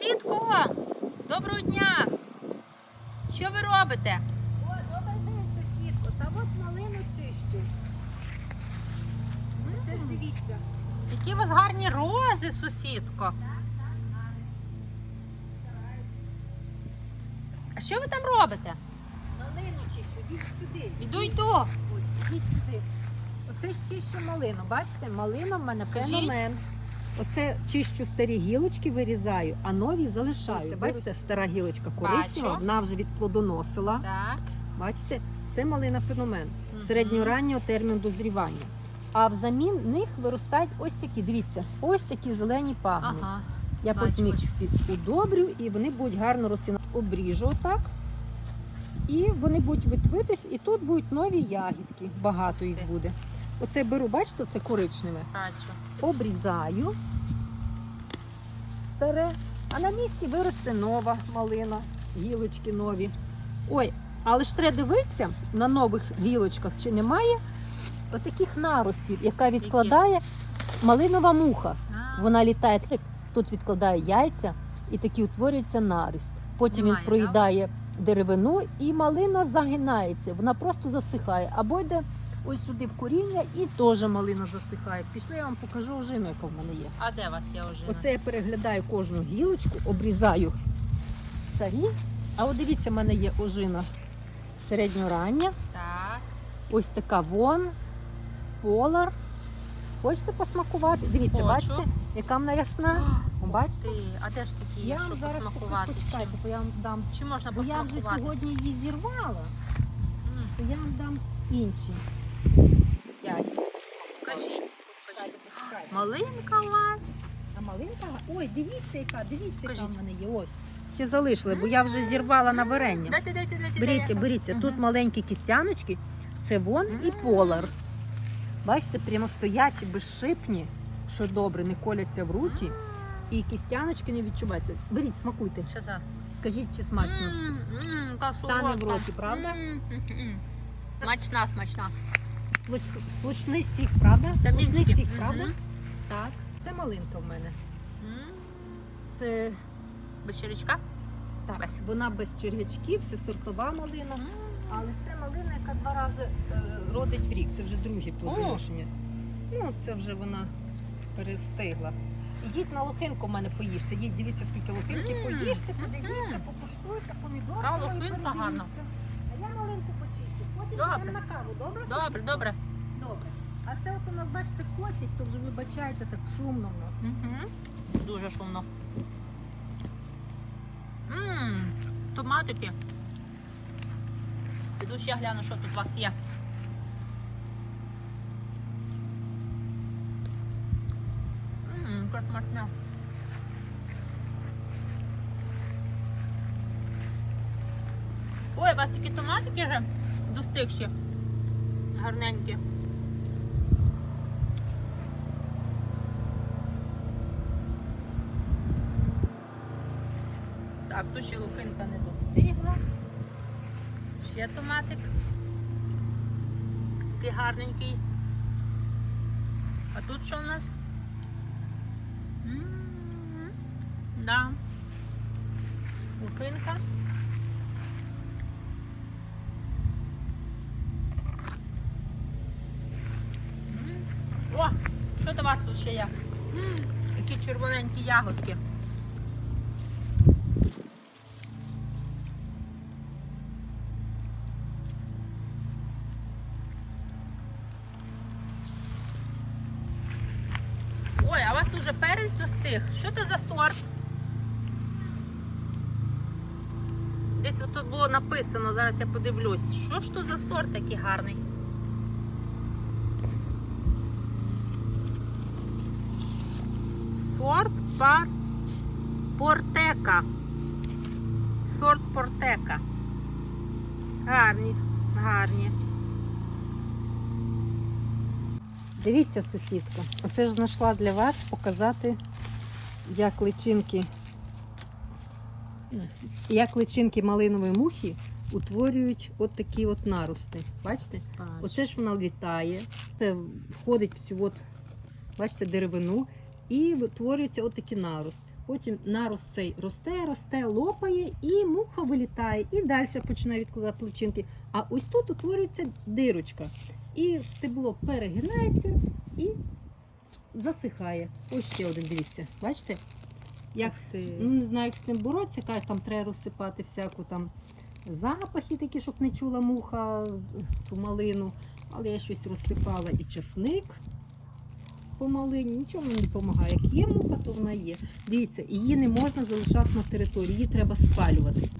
Сусідко, доброго дня! Що ви робите? О, добрий день, сусідко. Та от малину чищу. Це ж дивіться. Які у вас гарні рози, сусідко. А що ви там робите? Малину чищу, йдіть сюди. Іду, йду. Ой, Йдіть сюди. Оце ж чищу малину. Бачите, малина в мене феномен. Оце чищу старі гілочки, вирізаю, а нові залишаю. Це Бачите, стара гілочка коричнева, Бачу. вона вже відплодоносила. Так. Бачите, це малина феномен. Мгм. середньораннього терміну дозрівання. А взамін них виростають ось такі, дивіться, ось такі зелені пагони. Ага. Я бачу, потім їх підудобрю і вони будуть гарно рости. Обріжу отак. І вони будуть витвитись, і тут будуть нові ягідки. Багато їх буде. Оце беру, бачите, це коричневе. Бачу. Обрізаю старе, а на місці виросте нова малина, гілочки нові. Ой, але ж треба дивитися на нових гілочках, чи немає отаких наростів, яка відкладає малинова муха. Вона літає, тут відкладає яйця і такі утворюється нарист. Потім він проїдає деревину і малина загинається. Вона просто засихає. Або йде ось сюди в коріння і теж малина засихає. Пішли, я вам покажу ожину, яка в мене є. А де у вас є ожина? Оце я переглядаю кожну гілочку, обрізаю старі. А от дивіться, в мене є ожина середньорання. Так. Ось така вон, полар. Хочеться посмакувати? Дивіться, Хочу. бачите, яка вона рясна. О, Бачите? Ти, а де ж такі, Я є, щоб зараз посмакувати? почекайте, бо я вам дам. Чи, можна Бо я вже сьогодні її зірвала, то я вам дам інші. Ягідки. Кажіть. Почекайте, почекайте. Малинка у вас. А малинка, ой, дивіться, яка, дивіться, яка в мене є. Ось. Ще залишили, бо я вже зірвала на варення. Дайте, дайте, дайте. Беріться, беріться. Тут маленькі кістяночки, це вон і полар. Бачите, прямо стоячі, безшипні, що добре, не коляться в руки. І кістяночки не відчуваються. Беріть, смакуйте. Ще зараз. Скажіть, чи смачно. Стане в роті, правда? Смачна, смачна. Сплоч- Сплочний сік, правда? Та Сплочний мізки. правда? Мгм. Так. Це малинка в мене. М, Це Без червячка? так, Без. вона без черв'ячків, це сортова малина. М. Але це малина, яка два рази е, родить в рік. Це вже друге плодоношення. Ну, це вже вона перестигла. Ідіть на лохинку в мене поїжте. Ідіть, дивіться, скільки лохинки. М. Поїжте, подивіться, покуштуйте, помідорки. Та, мої лохинка гарна я малинку почищу. Потім Добре. на каву, добре? Добре, добре. Добре. А це от у нас, бачите, косять, то вже вибачайте, так шумно в нас. Угу. Дуже шумно. Ммм, томатики. Піду ще гляну, що тут у вас є. Ммм, смачна. Ой, у вас такі томатики вже достигші. Гарненькі. Так, тут ще лукинка не достигла. Ще томатик. Такий гарненький. А тут що у нас? М, Да. Лукинка. О, що до вас тут ще є? Які червоненькі ягодки. Ой, а у вас тут вже перець достиг. Що це за сорт? Десь отут було написано, зараз я подивлюсь. Що ж то за сорт такий гарний? Сорт пар... портека. Сорт портека. Гарні, гарні. Дивіться, сусідка, оце ж знайшла для вас показати, як личинки, як личинки малинової мухи утворюють от такі от нарости. Бачите? Оце ж вона літає, це входить в цю от, бачите, деревину і утворюється от такі нарости. Потім нарос цей росте, росте, лопає, і муха вилітає, і далі починає відкладати личинки. А ось тут утворюється дирочка. І стебло перегинається і засихає. Ось ще один, дивіться. Бачите? Як ти. Ну, не знаю, як з цим боротися, кажуть, там треба розсипати всяку там запахи такі, щоб не чула муха ту малину. Але я щось розсипала і часник по малині, нічого мені не допомагає. Як є муха, то вона є. Дивіться, її не можна залишати на території, її треба спалювати.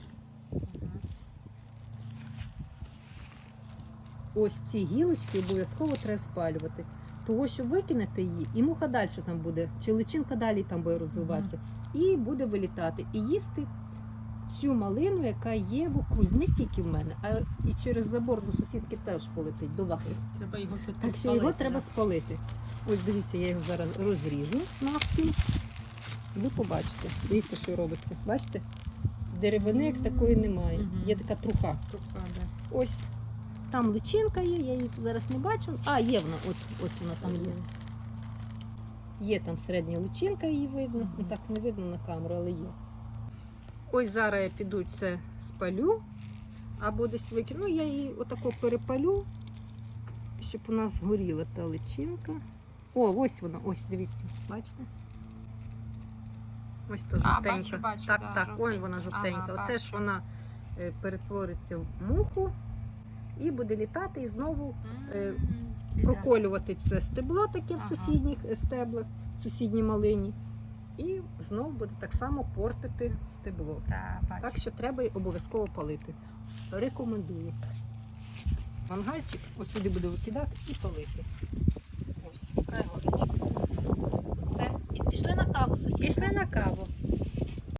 Ось ці гілочки обов'язково треба спалювати. Того, що викинете її, і муха далі там буде, чи личинка далі там буде розвиватися, і буде вилітати, і їсти всю малину, яка є в окрузі, не тільки в мене, а і через забор до сусідки теж полетить до вас. Треба його все-таки Так що спалити, його треба да. спалити. Ось дивіться, я його зараз розріжу навпіл. Ви побачите. Дивіться, що робиться. Бачите? Деревини як такої немає. Є така труха. Ось там личинка є, я її зараз не бачу. А, є вона, ось, ось вона там є. Є там середня личинка, її видно. Ну, так не видно на камеру, але є. Ось зараз я піду це спалю або десь викину. Ну, я її отако перепалю, щоб у нас згоріла та личинка. О, ось вона, ось дивіться, бачите? Ось то А, жовтенька. бачу, бачу, так, да, так, ось вона жовтенька. Ага, Оце ж вона е, перетвориться в муху і буде літати і знову Е, проколювати це стебло таке в сусідніх е, стеблах, в сусідній малині. І знову буде так само портити стебло. Так, бачу. Так що треба обов'язково палити. Рекомендую. Мангальчик ось сюди буду викидати і палити. Ось, хай. Все. І пішли на каву, сусідки. Пішли на каву.